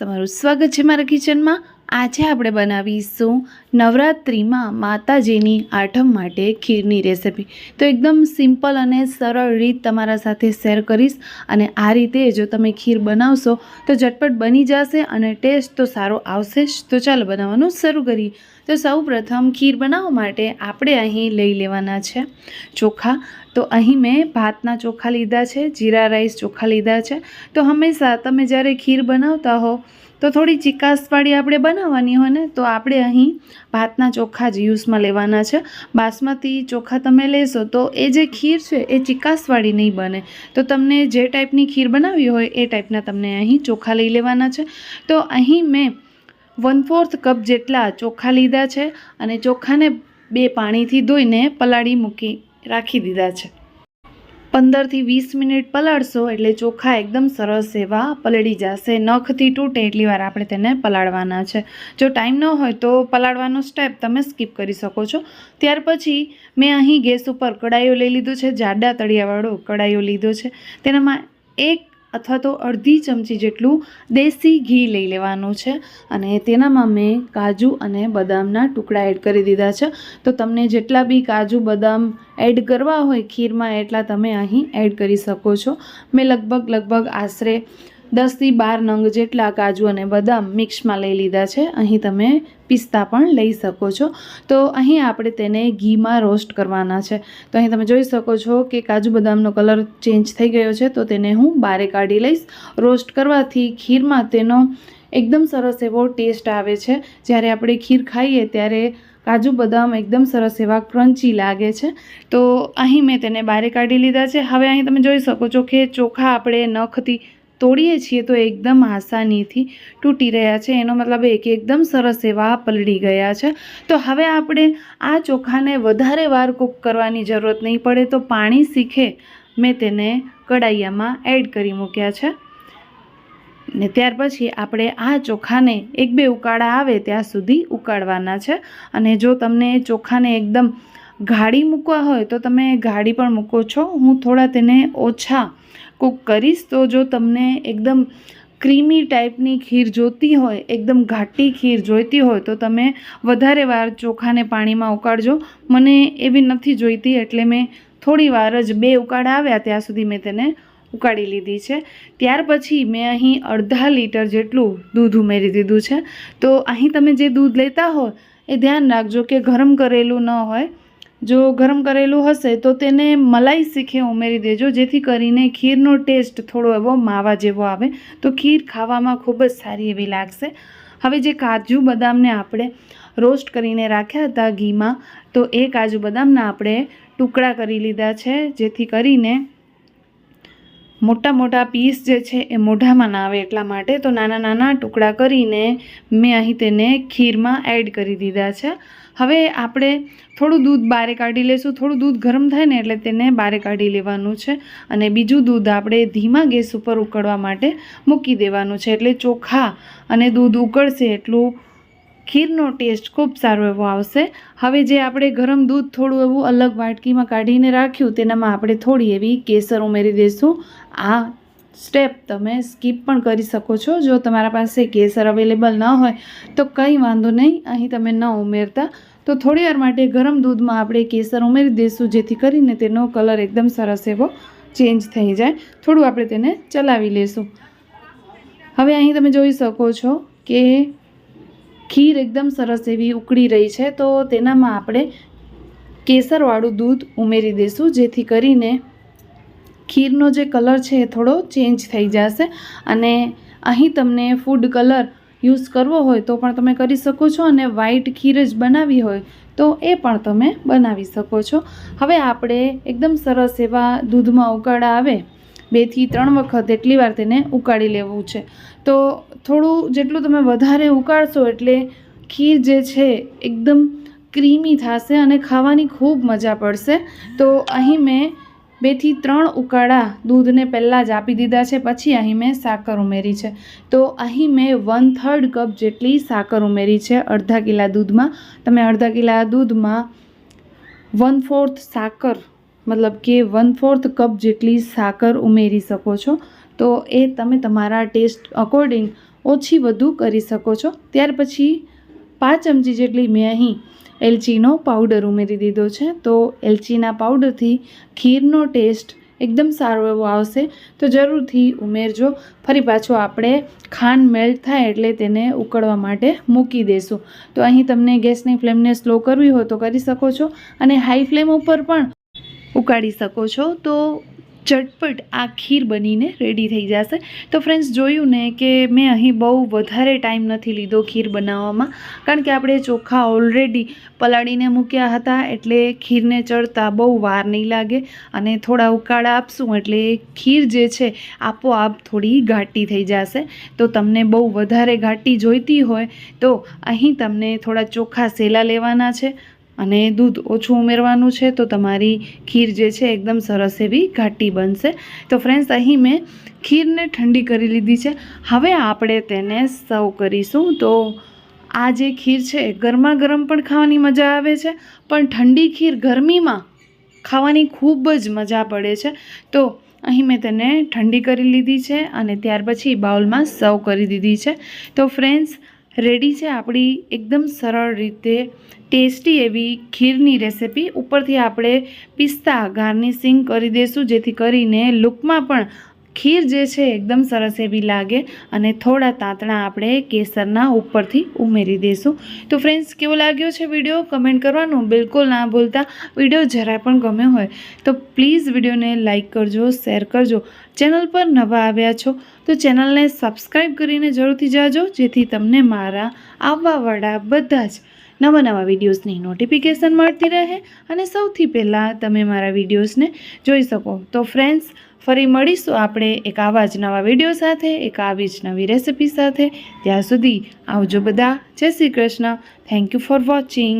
તમારું સ્વાગત છે મારા કિચનમાં. આજે આપણે બનાવીશું નવરાત્રિમાં માતાજીની આઠમ માટે ખીરની રેસિપી. તો એકદમ સિમ્પલ અને સરળ રીત તમારા સાથે શેર કરીશ અને આ રીતે જો તમે ખીર બનાવશો તો ઝટપટ બની જશે અને ટેસ્ટ તો સારો આવશે જ. તો ચાલો બનાવવાનું શરૂ કરીએ. તો સૌ પ્રથમ ખીર બનાવવા માટે આપણે અહીં લઈ લેવાના છે ચોખા. તો અહીં મેં ભાતના ચોખા લીધા છે, જીરા રાઈસ ચોખા લીધા છે. તો હંમેશા તમે જ્યારે ખીર બનાવતા હો, તો થોડી ચિકાસવાળી આપણે બનાવવાની હોય ને, તો આપણે અહીં ભાતના ચોખા જ યુઝમાં લેવાના છે. બાસમતી ચોખા તમે લેશો તો એ જે ખીર છે એ ચિકાસવાળી નહીં બને. તો તમને જે ટાઈપની ખીર બનાવવી હોય એ ટાઈપના તમને અહીં ચોખા લઈ લેવાના છે. તો અહીં મેં વન ફોર્થ કપ જેટલા ચોખા લીધા છે અને ચોખાને બે પાણીથી ધોઈને પલાળી મૂકી રાખી દીધા છે. પંદરથી વીસ મિનિટ પલાળશો એટલે ચોખા એકદમ સરસ એવા પલળી જશે. નખથી તૂટે એટલી વાર આપણે તેને પલાળવાના છે. જો ટાઈમ ન હોય તો પલાળવાનો સ્ટેપ તમે સ્કીપ કરી શકો છો. ત્યાર પછી મેં અહીં ગેસ ઉપર કડાઈઓ લઈ લીધું છે. જાડા તળિયાવાળો કડાઈઓ લીધો છે. તેનામાં એક અથવા તો અડધી ચમચી જેટલું દેશી ઘી લઈ લેવાનું છે. અને તેનામાં મેં કાજુ અને બદામના ટુકડા એડ કરી દીધા છે. તો તમને જેટલા બી કાજુ, બદામ એડ કરવા હોય ખીરમાં, એટલા તમે અહીં એડ કરી શકો છો. મેં લગભગ લગભગ આશરે દસથી બાર નંગ જેટલા કાજુ અને બદામ મિક્સમાં લઈ લીધા છે. અહીં તમે પિસ્તા પણ લઈ શકો છો. તો અહીં આપણે તેને ઘીમાં રોસ્ટ કરવાના છે. તો અહીં તમે જોઈ શકો છો કે કાજુ બદામનો કલર ચેન્જ થઈ ગયો છે. તો તેને હું બારે કાઢી લઈશ. રોસ્ટ કરવાથી ખીરમાં તેનો એકદમ સરસ એવો ટેસ્ટ આવે છે. જ્યારે આપણે ખીર ખાઈએ ત્યારે કાજુ બદામ એકદમ સરસ એવા ક્રન્ચી લાગે છે. તો અહીં મેં તેને બારે કાઢી લીધા છે. હવે અહીં તમે જોઈ શકો છો કે ચોખા આપણે નખથી તોડીએ છીએ તો એકદમ આસાનીથી તૂટી રહ્યા છે. એનો મતલબ એ કે એકદમ સરસ એવા પલળી ગયા છે. તો હવે આપણે આ ચોખાને વધારે વાર કૂક કરવાની જરૂરત નહીં પડે તો પાણી શીખે. મેં તેને કડાઈયામાં એડ કરી મૂક્યા છે. ને ત્યાર પછી આપણે આ ચોખાને એક બે ઉકાળા આવે ત્યાં સુધી ઉકાળવાના છે. અને જો તમને ચોખાને એકદમ ગાળી મૂકવા હોય તો તમે ગાળી પણ મૂકો છો. હું થોડા તેને ઓછા કૂક કરીશ તો જો તમને એકદમ ક્રીમી ટાઈપની ખીર જોતી હોય, એકદમ ઘાટી ખીર જોઈતી હોય, તો તમે વધારે વાર ચોખાને પાણીમાં ઉકાળજો. મને એવી નથી જોઈતી એટલે મેં થોડી વાર જ બે ઉકાળા આવ્યા, ત્યાં સુધી મેં તેને ઉકાળી લીધી છે. ત્યાર પછી મેં અહીં અડધા લીટર જેટલું દૂધ ઉમેરી દીધું છે. તો અહીં તમે જે દૂધ લેતા હો, એ ધ્યાન રાખજો કે ગરમ કરેલું ન હોય. જો ગરમ કરેલું હશે, તો તેને મલાઈ શીખે ઉમેરી દેજો. જેથી કરીને ખીરનો ટેસ્ટ થોડો એવો માવા જેવો આવે. તો ખીર ખાવામાં ખૂબ જ સારી એવી લાગશે. હવે જે કાજુ બદામને આપણે રોસ્ટ કરીને રાખ્યા હતા ઘીમાં, તો એ કાજુ બદામના આપણે ટુકડા કરી લીધા છે. જેથી કરીને મોટા મોટા પીસ જે છે એ મોઢામાં ના આવે એટલા માટે તો નાના નાના ટુકડા કરીને મેં અહીં તેને ખીરમાં એડ કરી દીધા છે. હવે આપણે થોડું દૂધ બારે કાઢી લઈશું થોડું દૂધ ગરમ થાય ને એટલે તેને બારે કાઢી લેવાનું છે અને બીજું દૂધ આપણે ધીમા ગેસ ઉપર ઉકળવા માટે મૂકી દેવાનું છે. એટલે ચોખા અને દૂધ ઉકળશે એટલું ખીરનો ટેસ્ટ ખૂબ સારો એવો આવશે. હવે જે આપણે ગરમ દૂધ થોડું એવું અલગ વાટકીમાં કાઢીને રાખ્યું, તેનામાં આપણે થોડી એવી કેસર ઉમેરી દઈશું. આ સ્ટેપ તમે સ્કીપ પણ કરી શકો છો. જો તમારા પાસે કેસર અવેલેબલ ન હોય, તો કંઈ વાંધો નહીં, અહીં તમે ન ઉમેરતા. તો થોડી વાર માટે ગરમ દૂધમાં આપણે કેસર ઉમેરી દઈશું, જેથી કરીને તેનો કલર એકદમ સરસ એવો ચેન્જ થઈ જાય. થોડું આપણે તેને ચલાવી લઈશું. હવે અહીં તમે જોઈ શકો છો કે ખીર એકદમ સરસ એવી ઉકળી રહી છે, તો તેનામાં આપણે કેસરવાળું દૂધ ઉમેરી દઈશું, જેથી કરીને ખીરનો જે કલર છે એ થોડો ચેન્જ થઈ જશે. અને અહીં તમને ફૂડ કલર યુઝ કરવો હોય તો પણ તમે કરી શકો છો, અને વ્હાઈટ ખીર જ બનાવી હોય તો એ પણ તમે બનાવી શકો છો. હવે આપણે એકદમ સરસ એવા દૂધમાં ઉકાળા આવે. બેથી ત્રણ વખત એટલી વાર તેને ઉકાળી લેવું છે. તો થોડું જેટલું તમે વધારે ઉકાળશો એટલે ખીર જે છે એકદમ ક્રીમી થશે અને ખાવાની ખૂબ મજા પડશે. તો અહીં મેં બેથી ત્રણ ઉકાળા દૂધને પહેલાં જ આપી દીધા છે, પછી અહીં મેં સાકર ઉમેરી છે. તો અહીં મેં વન થર્ડ કપ જેટલી સાકર ઉમેરી છે અડધા કિલા દૂધમાં. તમે અડધા કિલા દૂધમાં વન ફોર્થ સાકર મતલબ કે વન ફોર્થ કપ જેટલી સાકર ઉમેરી શકો છો. તો એ તમે તમારા ટેસ્ટ અકોર્ડિંગ ઓછી વધુ કરી શકો છો. ત્યાર પછી પાંચ ચમચી જેટલી મેં અહીં એલચીનો પાવડર ઉમેરી દીધો છે. તો એલચીના પાવડરથી ખીરનો ટેસ્ટ એકદમ સારો એવો આવશે. તો જરૂરથી ઉમેરજો. ફરી પાછો આપણે ખાંડ મેલ્ટ થાય એટલે તેને ઉકળવા માટે મૂકી દેશું. તો અહીં તમને ગેસની ફ્લેમને સ્લો કરવી હોય તો કરી શકો છો. અને હાઈ ફ્લેમ ઉપર પણ ઉકાળી શકો છો, તો ચટપટ આ ખીર બનીને રેડી થઈ જશે. તો ફ્રેન્ડ્સ જોયું ને કે મેં અહીં બહુ વધારે ટાઈમ નથી લીધો ખીર બનાવવામાં, કારણ કે આપણે ચોખા ઓલરેડી પલાળીને મૂક્યા હતા, એટલે ખીરને ચડતા બહુ વાર નહીં લાગે, અને થોડા ઉકાળા આપશું, એટલે ખીર જે છે, આપોઆપ થોડી ઘાટી થઈ જશે. તો તમને બહુ વધારે ઘાટી જોઈતી હોય, તો અહીં તમને થોડા ચોખા સેલા લેવાના છે. અને દૂધ ઓછું ઉમેરવાનું છે, તો તમારી ખીર જે છે એકદમ સરસ એવી ઘાટી બનશે. તો ફ્રેન્ડ્સ અહીં મેં ખીરને ઠંડી કરી લીધી છે. હવે આપણે તેને સર્વ કરીશું. તો આ જે ખીર છે ગરમા ગરમ પણ ખાવાની મજા આવે છે, પણ ઠંડી ખીર ગરમીમાં ખાવાની ખૂબ જ મજા પડે છે. તો અહીં મેં તેને ઠંડી કરી લીધી છે અને ત્યાર પછી બાઉલમાં સર્વ કરી દીધી છે. તો ફ્રેન્ડ્સ રેડી છે આપણી એકદમ સરળ રીતે ટેસ્ટી એવી ખીરની રેસિપી. ઉપરથી આપણે પિસ્તા, ગાર્નિશિંગ કરી દઈશું જેથી કરીને લુકમાં પણ ખીર જે છે એકદમ સરસ એવી લાગે અને થોડા તાંતણા આપણે કેસરના ઉપરથી ઉમેરી દઈશું. તો ફ્રેન્ડ્સ કેવો લાગ્યો છે વીડિયો કમેન્ટ કરવાનું બિલકુલ ના ભૂલતા. વીડિયો જરા પણ ગમ્યો હોય તો પ્લીઝ વિડીયોને લાઇક કરજો શેર કરજો. ચેનલ પર નવા આવ્યા છો તો ચેનલને સબસ્ક્રાઈબ કરીને જરૂરથી જાજો, જેથી તમને મારા આવવાવાળા બધા જ નવા નવા વિડીયોઝની નોટિફિકેશન મળતી રહે અને સૌથી પહેલાં તમે મારા વિડીયોઝને જોઈ શકો. તો ફ્રેન્ડ્સ ફરી મળીશું આપણે એક આવા જ નવા વીડિયો સાથે, એક આવી જ નવી રેસિપી સાથે. ત્યાં સુધી આવજો બધા. જય Shri Krishna. Thank you for watching